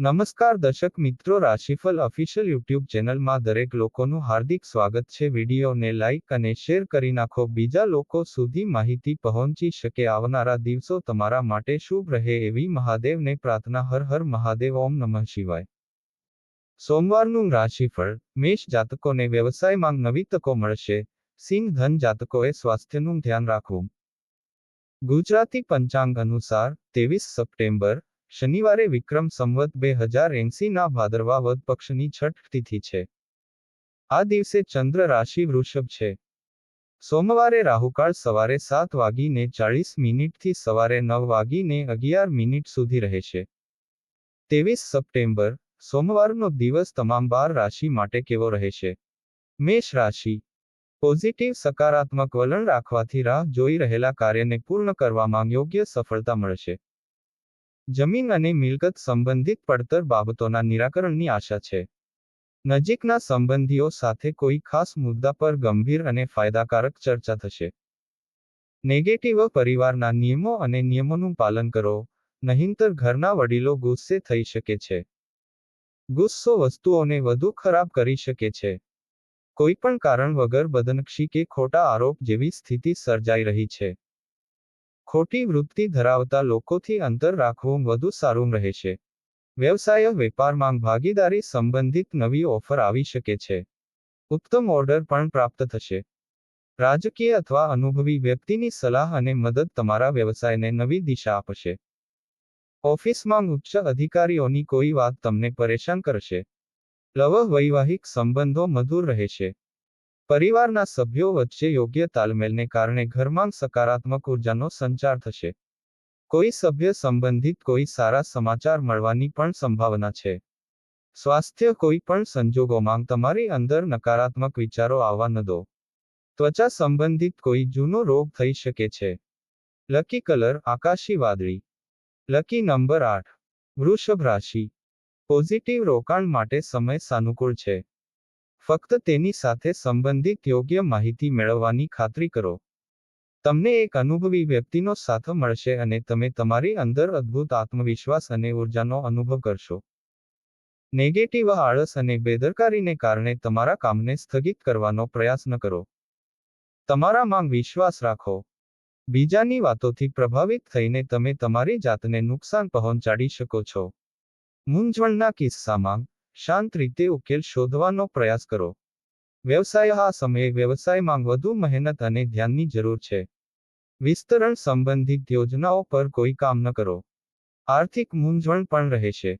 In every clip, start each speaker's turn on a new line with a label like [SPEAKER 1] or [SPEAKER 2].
[SPEAKER 1] નમસ્કાર દર્શક મિત્રો રાશિફળ ઓફિશિયલ યુટ્યુબ ચેનલમાં દરેક લોકોનું હાર્દિક સ્વાગત છે. વિડીયોને લાઇક અને શેર કરી નાખો. બીજા લોકો સુધી માહિતી પહોંચી શકે આવનારા દિવસો તમારા માટે શુભ રહે એવી મહાદેવને પ્રાર્થના. હર હર મહાદેવ, ઓમ નમઃ શિવાય. સોમવારનું રાશિફળ, મેષ જાતકોને વ્યવસાયમાં નવી તકો મળશે. સિંહ ધન જાતકોએ સ્વાસ્થ્યનું ધ્યાન રાખવું. ગુજરાતી પંચાંગ અનુસાર, ત્રેવીસ સપ્ટેમ્બર શનિવારે વિક્રમ સંવત બે હજાર એંસીના ભાદરવા વદ પક્ષની છઠ તિથિ છે. આ દિવસે ચંદ્ર રાશિ વૃષભ છે. સોમવારે રાહુકાળ સવારે સાત વાગીને ચાળીસ મિનિટથી સવારે નવ વાગીને અગિયાર મિનિટ સુધી રહેશે ત્રેવીસ સપ્ટેમ્બર, સોમવારનો દિવસ તમામ બાર રાશિ માટે કેવો રહેશે મેષ રાશિ. પોઝિટિવ સકારાત્મક વલણ રાખવાથી રાહ જોઈ રહેલા કાર્યને પૂર્ણ કરવામાં યોગ્ય સફળતા મળશે. જમીન અને મિલકત સંબંધિત પડતર બાબતોના નિરાકરણની આશા છે. નજીકના સંબંધીઓ સાથે કોઈ ખાસ મુદ્દા પર ગંભીર અને ફાયદાકારક ચર્ચા થશે. નેગેટિવ પરિવારના નિયમો અને નિયમોનું પાલન કરો, નહીંતર ઘરના વડીલો ગુસ્સે થઈ શકે છે. ગુસ્સો વસ્તુઓને વધુ ખરાબ કરી શકે છે. કોઈ પણ કારણ વગર બદનક્ષી કે ખોટા આરોપ જેવી સ્થિતિ સર્જાઈ રહી છે. ખોટી વૃત્તિ ધરાવતા લોકોથી અંતર રાખવું વધુ સારું રહેશે વ્યવસાય, વેપારમાં ભાગીદારી સંબંધિત નવી ઓફર આવી શકે છે. ઉત્તમ ઓર્ડર પણ પ્રાપ્ત થશે. રાજકીય અથવા અનુભવી વ્યક્તિની સલાહ અને મદદ તમારા વ્યવસાયને નવી દિશા આપશે. ઓફિસમાં ઉચ્ચ અધિકારીઓની કોઈ વાત તમને પરેશાન કરશે. લવ વૈવાહિક સંબંધો મધુર રહેશે પરિવારના સભ્યો વચ્ચે યોગ્ય તાલમેલને કારણે ઘરમાં સકારાત્મક ઉર્જાનો સંચાર થશે. કોઈ સભ્ય સંબંધિત કોઈ સારા સમાચાર મળવાની પણ સંભાવના છે. સ્વાસ્થ્ય કોઈ પણ સંજોગોમાં તમારી અંદર નકારાત્મક વિચારો આવવા ન દો. ત્વચા સંબંધિત કોઈ જૂનો રોગ થઈ શકે છે. લકી કલર, આકાશી વાદળી. લકી નંબર આઠ, વૃષભ રાશિ. પોઝિટિવ રોકાણ માટે સમય સાનુકૂળ છે. ફક્ત તેની સાથે સંબંધિત યોગ્ય માહિતી મેળવવાની ખાતરી કરો. તમને એક અનુભવી વ્યક્તિનો સાથ મળશે અને તમે તમારી અંદર અદ્ભુત આત્મવિશ્વાસ અને ઉર્જાનો અનુભવ કરશો. નેગેટિવ આળસ અને બેદરકારીને કારણે તમારા કામને સ્થગિત કરવાનો પ્રયાસ ન કરો. તમારામાં વિશ્વાસ રાખો. બીજાની વાતોથી પ્રભાવિત થઈને તમે તમારી જાતને નુકસાન પહોંચાડી શકો છો. મૂંઝવણના કિસ્સામાં શાંત રીતે ઉકેલ શોધવાનો પ્રયાસ કરો. વ્યવસાય આ સમયે વ્યવસાયમાં વધુ મહેનત અને ધ્યાનની જરૂર છે. વિસ્તરણ સંબંધિત યોજનાઓ પર કોઈ કામ ન કરો. આર્થિક મૂંઝવણ પણ રહેશે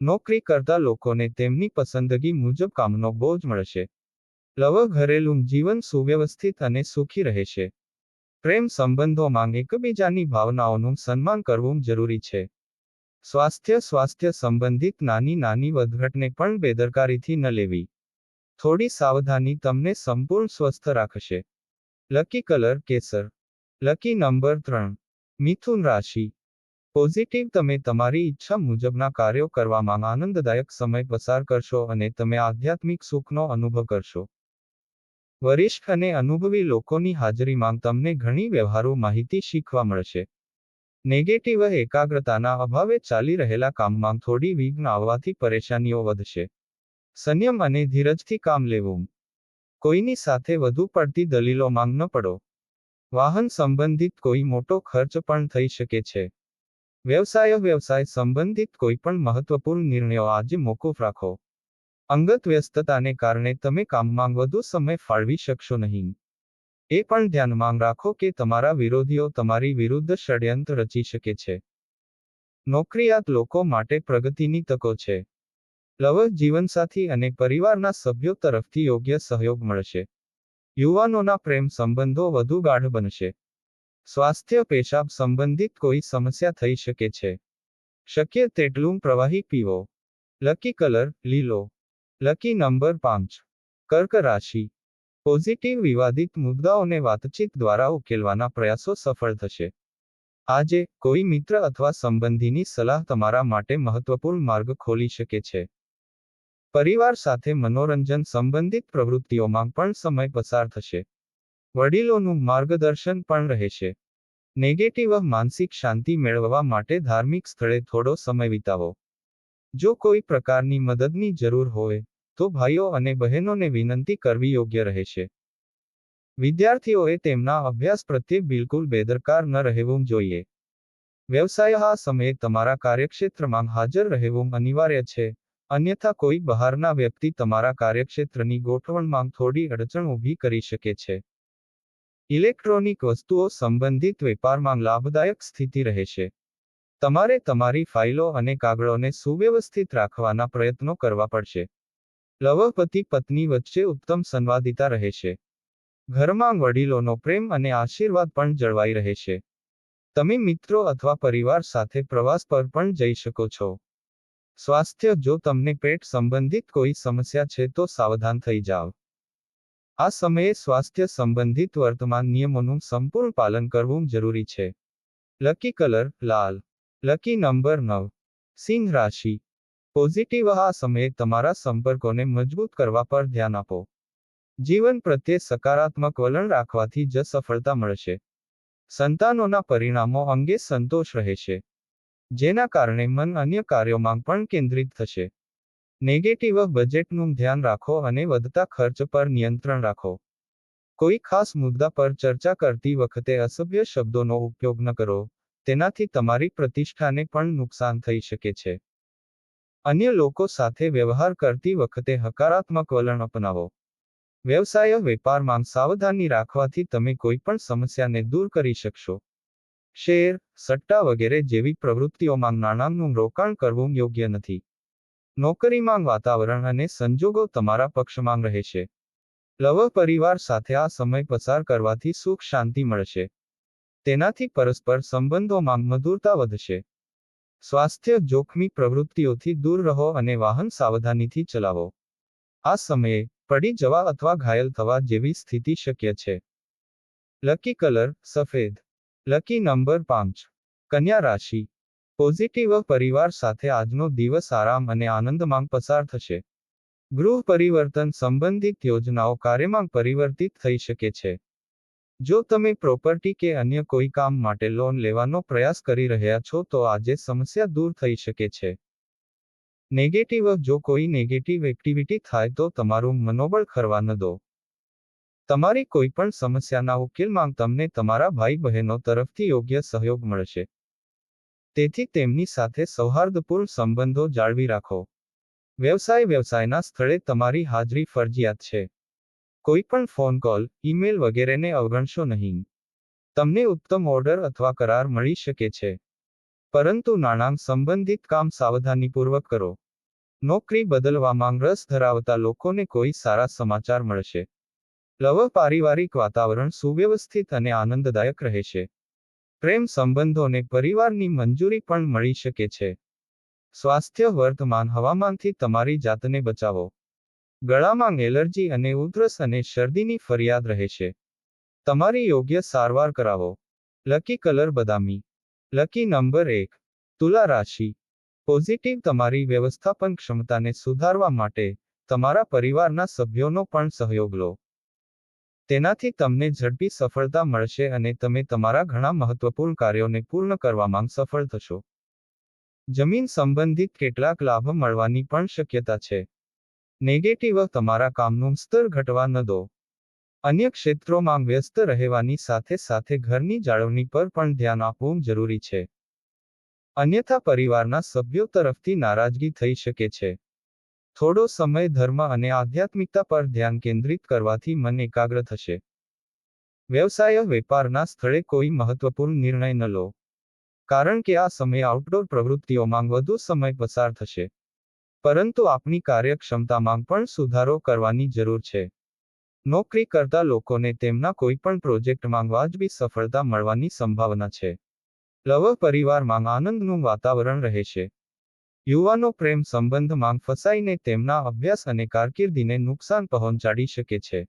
[SPEAKER 1] નોકરી કરતા લોકોને તેમની પસંદગી મુજબ કામનો બોજ મળશે. લવ ઘરેલું જીવન સુવ્યવસ્થિત અને સુખી રહેશે પ્રેમ સંબંધોમાં એકબીજાની ભાવનાઓનું સન્માન કરવું જરૂરી છે. સ્વાસ્થ્ય સ્વાસ્થ્ય સંબંધિત નાની નાની વધઘટને પણ બેદરકારીથી ન લેવી. થોડી સાવધાની તમને સંપૂર્ણ સ્વસ્થ રાખશે. લકી કલર કેસર. લકી નંબર ત્રણ. મિથુન રાશિ. પોઝિટિવ તમે તમારી ઈચ્છા મુજબના કાર્યો કરવામાં આનંદદાયક સમય પસાર કરશો અને તમે આધ્યાત્મિક સુખનો અનુભવ કરશો. વરિષ્ઠ અને અનુભવી લોકોની હાજરીમાં તમને ઘણી વ્યવહારુ માહિતી શીખવા મળશે. નેગેટિવ એકાગ્રતાના અભાવે ચાલી રહેલા કામમાં થોડી વિઘ્ન આવવાથી પરેશાનીઓ વધશે. સંયમ અને ધીરજથી કામ લેવું. કોઈની સાથે વધુ પડતી દલીલો માંગ ન પડો. વાહન સંબંધિત કોઈ મોટો ખર્ચ પણ થઈ શકે છે. વ્યવસાય વ્યવસાય સંબંધિત કોઈ પણ મહત્વપૂર્ણ નિર્ણયો આજે મોકૂફ રાખો. અંગત વ્યસ્તતાને કારણે તમે કામમાં વધુ સમય ફાળવી શકશો નહીં. એ પણ ધ્યાનમાં રાખો કે તમારા વિરોધીઓ તમારી વિરુદ્ધ ષડયંત્ર રચી શકે છે. નોકરિયાત લોકો માટે પ્રગતિની તકો છે. લવ જીવનસાથી અને પરિવારના સભ્યો તરફથી યોગ્ય સહયોગ મળશે. યુવાનોના પ્રેમ સંબંધો વધુ ગાઢ બનશે. સ્વાસ્થ્ય, પેશાબ સંબંધિત કોઈ સમસ્યા થઈ શકે છે. શક્ય તેટલું પ્રવાહી પીવો. લકી કલર, લીલો. લકી નંબર પાંચ. કર્ક રાશિ. પોઝિટિવ વિવાદિત મુદ્દાઓને વાતચીત દ્વારા ઉકેલવાના પ્રયાસો સફળ થશે. આજે, કોઈ મિત્ર અથવા સંબંધીની સલાહ તમારા માટે મહત્વપૂર્ણ માર્ગ ખોલી શકે છે. પરિવાર સાથે મનોરંજન સંબંધિત પ્રવૃત્તિઓમાં પણ સમય પસાર થશે. વડીલોનું માર્ગદર્શન પણ રહેશે. નેગેટિવ માનસિક શાંતિ મેળવવા માટે ધાર્મિક સ્થળે થોડો સમય વિતાવો. જો કોઈ પ્રકારની મદદની જરૂર હોય તો ભાઈઓ અને બહેનોને વિનંતી કરવી યોગ્ય રહેશે વિદ્યાર્થીઓએ તેમના અભ્યાસ પ્રત્યે બિલકુલ બેદરકાર ન રહેવું જોઈએ. વ્યવસાય આ સમયે તમારા કાર્યક્ષેત્રમાં હાજર રહેવું અનિવાર્ય છે, અન્યથા કોઈ બહારના વ્યક્તિ તમારા કાર્યક્ષેત્રની ગોઠવણમાં થોડી અડચણ ઊભી કરી શકે છે. ઇલેક્ટ્રોનિક વસ્તુઓ સંબંધિત વેપારમાં લાભદાયક સ્થિતિ રહેશે તમારે તમારી ફાઇલો અને કાગળોને સુવ્યવસ્થિત રાખવાના પ્રયત્નો કરવા પડશે. લવપતિ પત્ની વચ્ચે ઉત્તમ સંવાદિતા રહેશે ઘરમાં વડીલોનો પ્રેમ અને આશીર્વાદ પણ જળવાઈ રહેશે તમે મિત્રો અથવા પરિવાર સાથે પ્રવાસ પર પણ જઈ શકો છો. સ્વાસ્થ્ય જો તમને પેટ સંબંધિત કોઈ સમસ્યા છે તો સાવધાન થઈ જાઓ. આ સમયે સ્વાસ્થ્ય સંબંધિત વર્તમાન નિયમોનું સંપૂર્ણ પાલન કરવું જરૂરી છે. લકી કલર, લાલ. લકી નંબર નવ. સિંહ રાશિ. પોઝિટિવ આ સમયે તમારા સંપર્કોને મજબૂત કરવા પર ધ્યાન આપો. જીવન પ્રત્યે સકારાત્મક વલણ રાખવાથી જ સફળતા મળશે. સંતાનોના પરિણામો અંગે સંતોષ રહેશે જેના કારણે મન અન્ય કાર્યોમાં પણ કેન્દ્રિત થશે. નેગેટિવ બજેટનું ધ્યાન રાખો અને વધતા ખર્ચ પર નિયંત્રણ રાખો. કોઈ ખાસ મુદ્દા પર ચર્ચા કરતી વખતે અસભ્ય શબ્દોનો ઉપયોગ ન કરો. તેનાથી તમારી પ્રતિષ્ઠાને પણ નુકસાન થઈ શકે છે. અન્ય લોકો સાથે વ્યવહાર કરતી વખતે હકારાત્મક વલણ અપનાવો. વ્યવસાય વેપારમાં સાવધાની રાખવાથી તમે કોઈ પણ સમસ્યાને દૂર કરી શકશો. શેર, સટ્ટા વગેરે જેવી પ્રવૃત્તિઓમાં નાણાંનું રોકાણ કરવું યોગ્ય નથી. નોકરીમાં વાતાવરણ અને સંજોગો તમારા પક્ષમાં રહેશે. લવ પરિવાર સાથે આ સમય પસાર કરવાથી સુખ શાંતિ મળશે. તેનાથી પરસ્પર સંબંધોમાં મધુરતા વધશે. સ્વાસ્થ્ય જોખમી પ્રવૃત્તિઓથી દૂર રહો અને વાહન સાવધાનીથી ચલાવો. આ સમયે પડી જવા અથવા ઘાયલ થવા જેવી સ્થિતિ શક્ય છે. લકી કલર સફેદ. લકી નંબર પાંચ. કન્યા રાશિ. પોઝિટિવ પરિવાર સાથે આજનો દિવસ આરામ અને આનંદમાં પસાર થશે. ગૃહ પરિવર્તન સંબંધિત યોજનાઓ કાર્યમાં પરિવર્તિત થઈ શકે છે. જો તમે પ્રોપર્ટી કે અન્ય કોઈ કામ માટે લોન લેવાનો પ્રયાસ કરી રહ્યા છો તો આજે સમસ્યા દૂર થઈ શકે છે. નેગેટિવ જો કોઈ નેગેટિવ એક્ટિવિટી થાય તો તમારું મનોબળ ખરવા ન દો. તમારી કોઈ પણ સમસ્યાના ઉકેલમાં તમને તમારા ભાઈ બહેનો તરફથી યોગ્ય સહયોગ મળશે. તેથી તેમની સાથે સૌહાર્દપૂર્ણ સંબંધો જાળવી રાખો. વ્યવસાય વ્યવસાયના સ્થળે તમારી હાજરી ફરજિયાત છે. કોઈ પણ ફોન કોલ, ઈમેલ વગેરેને અવગણશો નહીં. તમને ઉત્તમ ઓર્ડર અથવા કરાર મળી શકે છે. પરંતુ નાણાં સંબંધિત કામ સાવધાનીપૂર્વક કરો. નોકરી બદલવામાં રસ ધરાવતા લોકોને કોઈ સારા સમાચાર મળશે. લવ પારિવારિક વાતાવરણ સુવ્યવસ્થિત અને આનંદદાયક રહેશે. પ્રેમ સંબંધોને પરિવારની મંજૂરી પણ મળી શકે છે. સ્વાસ્થ્ય વર્તમાન હવામાનથી તમારી જાતને બચાવો. ગળામાં એલર્જી અને ઉધરસ અને શરદીની ફરિયાદ રહેશે તમારી યોગ્ય સારવાર કરાવો. લકી કલર બદામી. લકી નંબર એક. તુલા રાશિ. પોઝિટિવ તમારી વ્યવસ્થાપન ક્ષમતાને સુધારવા માટે તમારા પરિવારના સભ્યોનો પણ સહયોગ લો. તેનાથી તમને ઝડપી સફળતા મળશે અને તમે તમારા ઘણા મહત્વપૂર્ણ કાર્યોને પૂર્ણ કરવામાં સફળ થશો. જમીન સંબંધિત કેટલાક લાભ મળવાની પણ શક્યતા છે. નેગેટિવ તમારા કામનું સ્તર ઘટવા ન દો. અન્ય ક્ષેત્રોમાં વ્યસ્ત રહેવાની સાથે સાથે ઘરની જાળવણી પર પણ ધ્યાન આપવું જરૂરી છે. અન્યથા પરિવારના સભ્યો તરફથી નારાજગી થઈ શકે છે. થોડો સમય ધર્મ અને આધ્યાત્મિકતા પર ધ્યાન કેન્દ્રિત કરવાથી મન એકાગ્ર થશે. વ્યવસાય વેપારના સ્થળે કોઈ મહત્વપૂર્ણ નિર્ણય ન લો. કારણ કે આ સમય આઉટડોર પ્રવૃત્તિઓમાં વધુ સમય પસાર થશે. પરંતુ આપણી કાર્યક્ષમતામાં પણ સુધારો કરવાની જરૂર છે. નોકરી કરતા લોકોને તેમના કોઈપણ પ્રોજેક્ટમાં વાજબી સફળતા મળવાની સંભાવના છે. લવ પરિવારમાં આનંદનું વાતાવરણ રહેશે યુવાનો પ્રેમ સંબંધમાં ફસાઈને તેમના અભ્યાસ અને કારકિર્દીને નુકસાન પહોંચાડી શકે છે.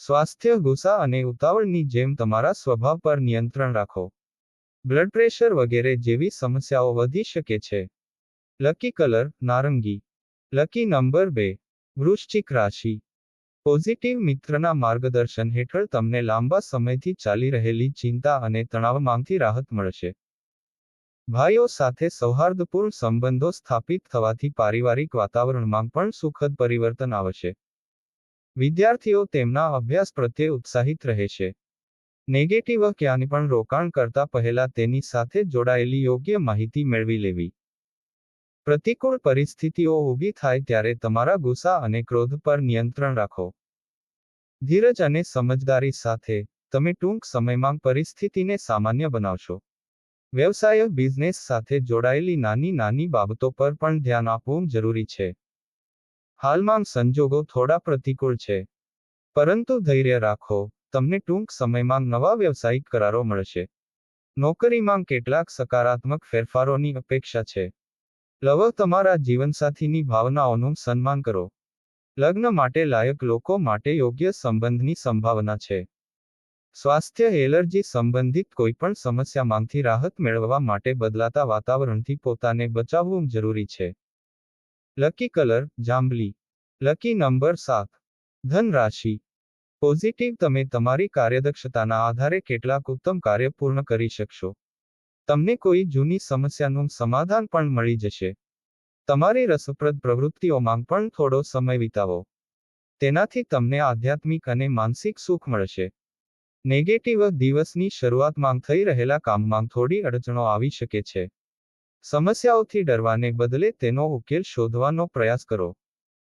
[SPEAKER 1] સ્વાસ્થ્ય ગુસ્સા અને ઉતાવળની જેમ તમારા સ્વભાવ પર નિયંત્રણ રાખો. બ્લડ પ્રેશર વગેરે જેવી સમસ્યાઓ વધી શકે છે. લકી કલર નારંગી. લકી નંબર બે, વૃશ્ચિક રાશિ. પોઝિટિવ મિત્રના માર્ગદર્શન હેઠળ તમને લાંબા સમયથી ચાલી રહેલી ચિંતા અને તણાવમાંથી રાહત મળશે. ભાઈઓ સાથે સૌહાર્દપૂર્ણ સંબંધો સ્થાપિત થવાથી પારિવારિક વાતાવરણમાં પણ સુખદ પરિવર્તન આવશે. વિદ્યાર્થીઓ તેમના અભ્યાસ પ્રત્યે ઉત્સાહિત રહેશે નેગેટિવ ક્યાંની પણ રોકાણ કરતા પહેલા તેની સાથે જોડાયેલી યોગ્ય માહિતી મેળવી લેવી. પ્રતિકૂળ પરિસ્થિતિઓ ઊભી થાય ત્યારે તમારા ગુસ્સા અને ક્રોધ પર નિયંત્રણ રાખો. ધીરજ અને સમજદારી સાથે તમે ટૂંક સમયમાં પરિસ્થિતિને સામાન્ય બનાવશો. વ્યવસાય, બિઝનેસ સાથે જોડાયેલી નાની નાની બાબતો પર પણ ધ્યાન આપવું જરૂરી છે. હાલમાં સંજોગો થોડા પ્રતિકૂળ છે. પરંતુ ધૈર્ય રાખો, તમને ટૂંક સમયમાં નવા વ્યવસાયિક કરારો મળશે. નોકરીમાં કેટલાક સકારાત્મક ફેરફારોની અપેક્ષા છે. લવ તમારા જીવનસાથીની ભાવનાઓનું સન્માન કરો. લગ્ન માટે લાયક લોકો માટે યોગ્ય સંબંધની સંભાવના છે. સ્વાસ્થ્ય એલર્જી સંબંધિત કોઈપણ સમસ્યામાંથી રાહત મેળવવા માટે બદલાતા વાતાવરણથી પોતાને બચાવવું જરૂરી છે. લકી કલર, જાંબલી. લકી નંબર સાત. ધન રાશિ પોઝિટિવ તમે તમારી કાર્યદક્ષતાના આધારે કેટલાક ઉત્તમ કાર્ય પૂર્ણ કરી શકશો. તમને કોઈ જૂની સમસ્યાનું સમાધાન પણ મળી જશે. તમારી રસપ્રદ પ્રવૃત્તિઓમાં પણ થોડો સમય વિતાવો. તેનાથી તમને આધ્યાત્મિક અને માનસિક સુખ મળશે. નેગેટિવ દિવસની શરૂઆતમાં થઈ રહેલા કામમાં થોડી અડચણો આવી શકે છે. સમસ્યાઓથી ડરવાને બદલે તેનો ઉકેલ શોધવાનો પ્રયાસ કરો.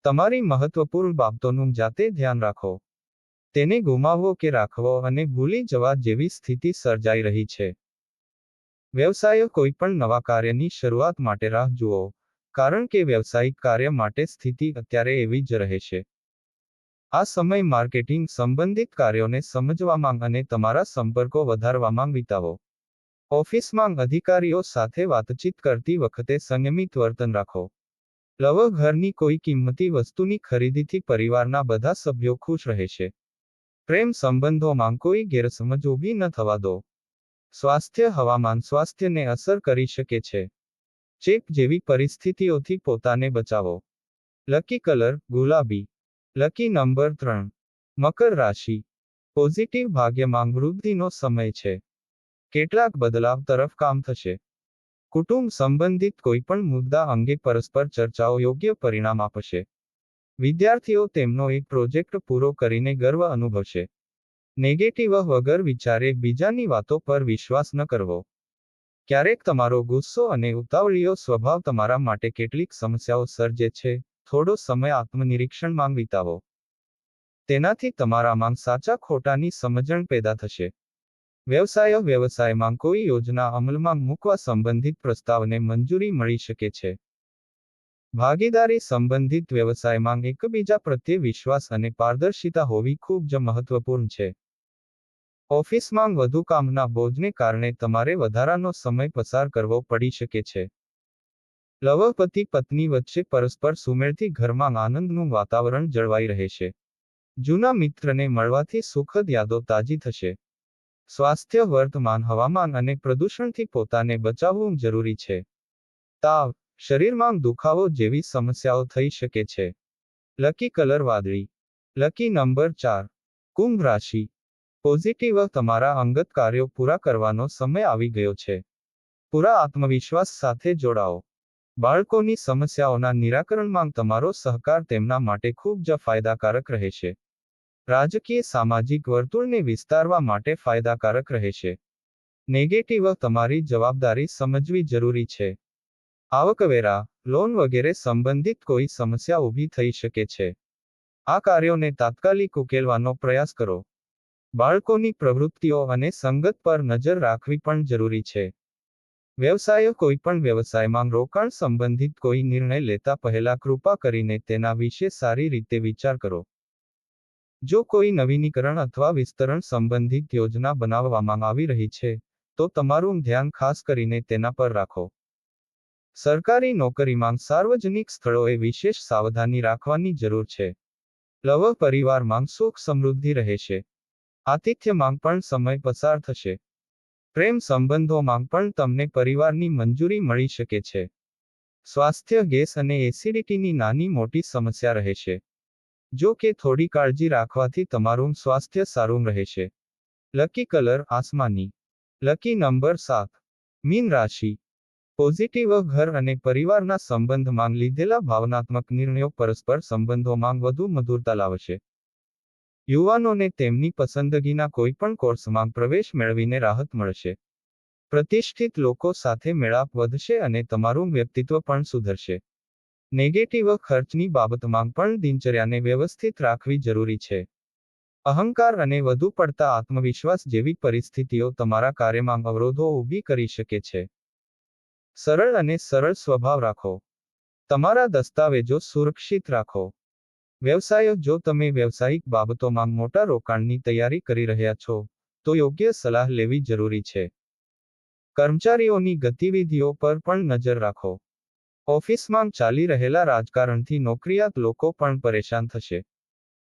[SPEAKER 1] તમારી મહત્વપૂર્ણ બાબતોનું જાતે ધ્યાન રાખો. તેને ગુમાવવો કે રાખવો અને ભૂલી જવા જેવી સ્થિતિ સર્જાઈ રહી છે. વ્યવસાય કોઈ પણ નવા કાર્યની શરૂઆત માટે રાહ જુઓ, કારણ કે વ્યવસાયિક કાર્ય માટે સ્થિતિ અત્યારે એવી જ રહેશે આ સમય માર્કેટિંગ સંબંધિત કાર્યોને સમજવામાં અને તમારા સંપર્કો વધારવામાં વિતાવો. ઓફિસમાં અધિકારીઓ સાથે વાતચીત કરતી વખતે સંયમિત વર્તન રાખો. લવ ઘરની કોઈ કિંમતી વસ્તુની ખરીદીથી પરિવારના બધા સભ્યો ખુશ રહેશે પ્રેમ સંબંધોમાં કોઈ ગેરસમજ ઊભી ન થવા દો. સ્વાસ્થ્ય હવામાન સ્વાસ્થ્યને અસર કરી શકે છે. ચેપ જેવી પરિસ્થિતિઓથી પોતાને બચાવો. લકી કલર ગુલાબી. લકી નંબર ત્રણ. મકર રાશિ. પોઝિટિવ ભાગ્યમાં વૃદ્ધિનો સમય છે. કેટલાક બદલાવ તરફ કામ થશે. કુટુંબ સંબંધિત કોઈપણ મુદ્દા અંગે પરસ્પર ચર્ચાઓ યોગ્ય પરિણામ આપશે. વિદ્યાર્થીઓ તેમનો એક પ્રોજેક્ટ પૂરો કરીને ગર્વ અનુભવશે. નેગેટિવ વગર વિચારે બીજાની વાતો પર વિશ્વાસ ન કરવો. ક્યારેક તમારો ગુસ્સો અને ઉતાવળીયો સ્વભાવ તમારા માટે કેટલીક સમસ્યાઓ સર્જે છે. થોડો સમય આત્મનિરીક્ષણમાં વિતાવો. તેનાથી તમારામાં સાચા ખોટાની સમજણ પેદા થશે. વ્યવસાય વ્યવસાયમાં કોઈ યોજના અમલમાં મૂકવા સંબંધિત પ્રસ્તાવને મંજૂરી મળી શકે છે. ભાગીદારી સંબંધિત વ્યવસાયમાં એકબીજા પ્રત્યે વિશ્વાસ અને પારદર્શિતા હોવી ખૂબ જ મહત્વપૂર્ણ છે. ઓફિસમાં વધુ કામના બોજને કારણે તમારે વધારાનો સમય પસાર કરવો પડી શકે છે. લવપતિ પત્ની વચ્ચે પરસ્પર સુમેળથી ઘરમાં આનંદનું વાતાવરણ જળવાઈ રહેશે જૂના મિત્રને મળવાથી સુખદ યાદો તાજી થશે. સ્વાસ્થ્ય વર્તમાન હવામાન અને પ્રદૂષણથી પોતાને બચાવવું જરૂરી છે. તાવ શરીરમાં દુખાવો જેવી સમસ્યાઓ થઈ શકે છે. લકી કલર વાદળી. લકી નંબર ચાર. કુંભ રાશિ. પોઝિટિવ તમારા અંગત કાર્યો પૂરા કરવાનો સમય આવી ગયો છે. પૂરા આત્મવિશ્વાસ સાથે જોડાઓ. બાળકોની સમસ્યાઓના નિરાકરણમાં તમારો સહકાર તેમના માટે ખૂબ જ ફાયદાકારક રહેશે. રાજકીય સામાજિક વર્તુળને વિસ્તારવા માટે ફાયદાકારક રહેશે. નેગેટિવ તમારી જવાબદારી સમજવી જરૂરી છે. આવકવેરા, લોન વગેરે સંબંધિત કોઈ સમસ્યા ઊભી થઈ શકે છે. આ કાર્યોને તાત્કાલિક ઉકેલવાનો પ્રયાસ કરો. બાળકોની પ્રવૃત્તિઓ અને સંગત પર નજર રાખવી પણ જરૂરી છે. વ્યવસાય કોઈ પણ વ્યવસાયમાં રોકાણ સંબંધિત કોઈ નિર્ણય લેતા પહેલા કૃપા કરીને તેના વિશે સારી રીતે વિચાર કરો. જો કોઈ નવીનીકરણ અથવા વિસ્તરણ સંબંધિત યોજના બનાવવામાં આવી રહી છે, તો તમારું ધ્યાન ખાસ કરીને તેના પર રાખો. સરકારી નોકરીમાં સાર્વજનિક સ્થળોએ વિશેષ સાવધાની રાખવાની જરૂર છે. લવ પરિવારમાં સુખ સમૃદ્ધિ રહેશે આતિથ્યમાં પણ સમય પસાર થશે. પ્રેમ સંબંધોમાં પણ તમને પરિવારની મંજૂરી મળી શકે છે. સ્વાસ્થ્ય, ગેસ અને એસિડિટીની નાની મોટી સમસ્યા રહેશે જો કે થોડી કાળજી રાખવાથી તમારું સ્વાસ્થ્ય સારું રહેશે લકી કલર, આસમાની. લકી નંબર સાત. મીન રાશિ. પોઝિટિવ ઘર અને પરિવારના સંબંધમાં લીધેલા ભાવનાત્મક નિર્ણયો પરસ્પર સંબંધોમાં વધુ મધુરતા લાવશે. યુવાનોને તેમની પસંદગીના કોઈપણ કોર્સમાં પ્રવેશ મેળવીને રાહત મળશે. પ્રતિષ્ઠિત લોકો સાથે મેળાપ વધશે અને તમારું વ્યક્તિત્વ પણ સુધરશે. નેગેટિવ ખર્ચની બાબતમાં પણ દિનચર્યાને વ્યવસ્થિત રાખવી જરૂરી છે. અહંકાર અને વધુ પડતા આત્મવિશ્વાસ જેવી પરિસ્થિતિઓ તમારા કાર્યમાં અવરોધો ઊભી કરી શકે છે. સરળ અને સરળ સ્વભાવ રાખો. તમારા દસ્તાવેજો સુરક્ષિત રાખો. વ્યવસાયો, જો તમે વ્યવસાયિક બાબતોમાં મોટા રોકાણની તૈયારી કરી રહ્યા છો, તો યોગ્ય સલાહ લેવી જરૂરી છે. કર્મચારીઓની ગતિવિધિઓ પર પણ નજર રાખો. ઓફિસમાં ચાલી રહેલા રાજકારણથી નોકરિયાત લોકો પણ પરેશાન થશે.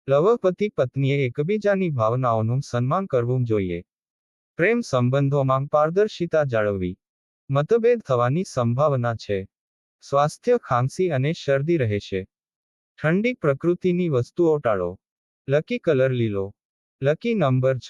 [SPEAKER 1] લવપતિ પત્નીએ એકબીજાની ભાવનાઓનું સન્માન કરવું જોઈએ. પ્રેમ સંબંધોમાં પારદર્શિતા જાળવવી. મતભેદ થવાની સંભાવના છે. સ્વાસ્થ્ય ખાંસી અને શરદી રહેશે ઠંડી પ્રકૃતિની વસ્તુઓ ટાળો. લકી કલર લીલો. લકી નંબર છ.